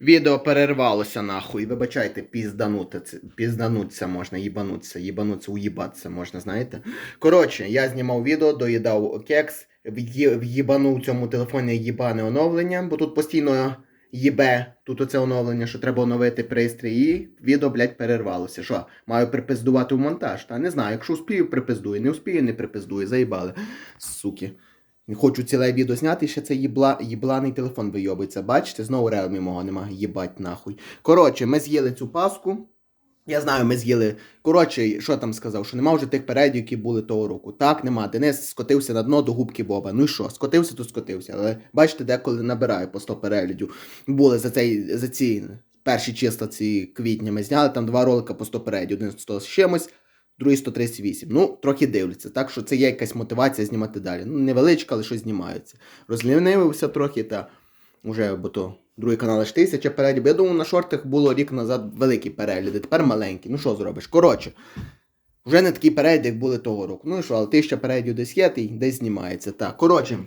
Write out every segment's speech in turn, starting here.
Відео перервалося нахуй. Вибачайте, піздануться можна, їбануться, їбануться, уїбатися можна, знаєте. Коротше, я знімав відео, доїдав кекс, в'ї- в'їбанув цьому телефоні їбане оновлення, бо тут постійно їбе, тут оце оновлення, що треба оновити пристрій, і відео, блядь, перервалося. Що, маю припиздувати в монтаж? Та не знаю, якщо успію, припиздую, не успію, не припиздую, заїбали. Суки. Хочу ціле відео зняти, ще цей їбла, їбланий телефон вийобиться. Бачите, знову реалмі мого нема. Їбать нахуй. Коротше, ми з'їли цю паску. Я знаю, ми з'їли. Коротше, що там сказав, що нема вже тих передів, які були того року. Так, нема. Денис скотився на дно до губки Боба. Ну і що? Скотився, то скотився. Але бачите, деколи набираю по 100 переглядів. Були за цей, за ці перші числа ці квітня. Ми зняли там два ролика по 100 переглядів. Один 100 з чимось, другий 138. Ну, трохи дивляться. Так що це є якась мотивація знімати далі. Ну, невеличка, але щось знімається. Розлінивився трохи, та вже, бо то другий канал аж тисяча переглядів. Я думаю, на шортах було рік назад великі перегляди, тепер маленькі. Ну що зробиш? Коротше, вже не такі перегляди, як були того року. Ну і що, але тисяча переглядів десь є, десь знімається. Так, коротше.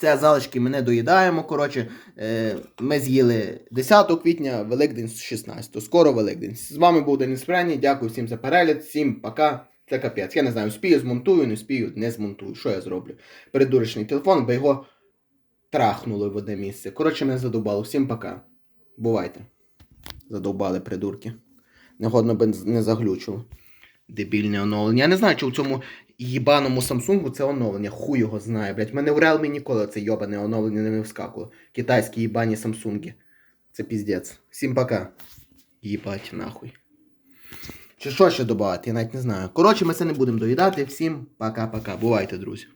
Це залишки ми не доїдаємо. Коротше, е, ми з'їли 10 квітня, Великдень 16. Скоро Великдень. З вами був Денис Френі. Дякую всім за перегляд. Всім пока. Це капець. Я не знаю, спію, змонтую, не спію, не змонтую. Що я зроблю? Придурочний телефон, бо його трахнули в одне місце. Коротше, мене задовбало. Всім пока. Бувайте. Задовбали придурки. Негодно би не заглючило. Дебільне оновлення. Я не знаю, чи в цьому їбаному Самсунгу це оновлення. Хуй його знає, блядь. В мене в Realme ніколи це йобане оновлення не вискакувало. Китайські їбані Самсунги. Це піздець. Всім пока. Їбать нахуй. Чи що ще додати, я навіть не знаю. Коротше, ми це не будемо доїдати. Всім пока-пока. Бувайте, друзі.